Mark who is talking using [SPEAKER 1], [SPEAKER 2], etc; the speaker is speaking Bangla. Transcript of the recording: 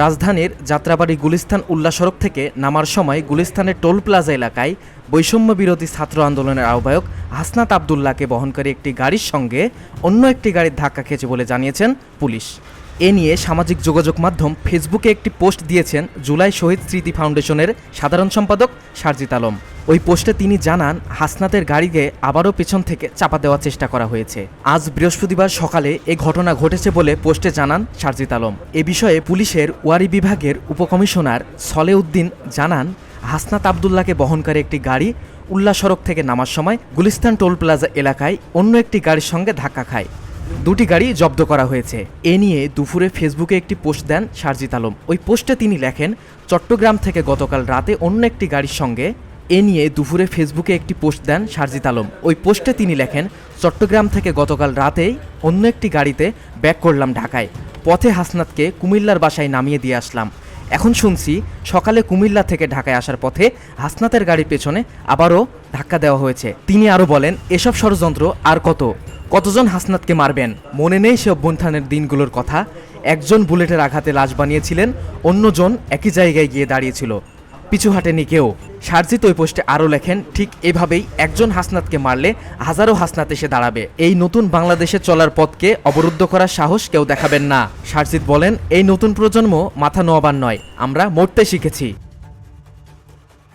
[SPEAKER 1] রাজধানীর যাত্রাবাড়ি গুলিস্তান উল্লাস সড়ক থেকে নামার সময় গুলিস্তানের টোল প্লাজা এলাকায় বৈষম্য বিরোধী ছাত্র আন্দোলনের আহ্বায়ক হাসনাত আবদুল্লাহকে বহনকারী একটি গাড়ির সঙ্গে অন্য একটি গাড়ির ধাক্কা খেয়েছে বলে জানিয়েছেন পুলিশ। এ নিয়ে সামাজিক যোগাযোগ মাধ্যম ফেসবুকে একটি পোস্ট দিয়েছেন জুলাই শহীদ স্মৃতি ফাউন্ডেশনের সাধারণ সম্পাদক সারজিত আলম। ওই পোস্টে তিনি জানান, হাসনাতের গাড়িকে আবারও পেছন থেকে চাপা দেওয়ার চেষ্টা করা হয়েছে। আজ বৃহস্পতিবার সকালে এ ঘটনা ঘটেছে বলে পোস্টে জানান সারজিত আলম। এ বিষয়ে পুলিশের ওয়ারি বিভাগের উপকমিশনার সলেউদ্দিন জানান, হাসনাত আবদুল্লাহকে বহনকারী একটি গাড়ি উল্লাস সড়ক থেকে নামার সময় গুলিস্তান টোল প্লাজা এলাকায় অন্য একটি গাড়ির সঙ্গে ধাক্কা খায়। দুটি গাড়ি জব্দ করা হয়েছে। এ নিয়ে দুপুরে ফেসবুকে একটি পোস্ট দেন সারজিত আলম। ওই পোস্টে তিনি লেখেন, চট্টগ্রাম থেকে গতকাল রাতে অন্য একটি গাড়ির সঙ্গে এ নিয়ে দুপুরে ফেসবুকে একটি পোস্ট দেন সারজিত আলম। ওই পোস্টে তিনি লেখেন, চট্টগ্রাম থেকে গতকাল রাতেই অন্য একটি গাড়িতে ব্যাক করলাম ঢাকায়। পথে হাসনাতকে কুমিল্লার বাসায় নামিয়ে দিয়ে আসলাম। এখন শুনছি সকালে কুমিল্লা থেকে ঢাকায় আসার পথে হাসনাতের গাড়ির পেছনে আবারও ধাক্কা দেওয়া হয়েছে। তিনি আরও বলেন, এসব ষড়যন্ত্র আর কত? কতজন হাসনাতকে মারবেন? মনে নেই সে অভ্যন্থানের দিনগুলোর কথা। একজন বুলেটের আঘাতে লাশ বানিয়েছিলেন, অন্যজন একই জায়গায় গিয়ে দাঁড়িয়েছিল। পিছু হাটেনি কেউ। সারজিত ওই পোস্টে আরও লেখেন, ঠিক এভাবেই একজন হাসনাতকে মারলে হাজারো হাসনাত এসে দাঁড়াবে। এই নতুন বাংলাদেশে চলার পথকে অবরুদ্ধ করার সাহস কেউ দেখাবেন না। সারজিৎ বলেন, এই নতুন প্রজন্ম মাথা নোয়াবার নয়। আমরা মরতে শিখেছি।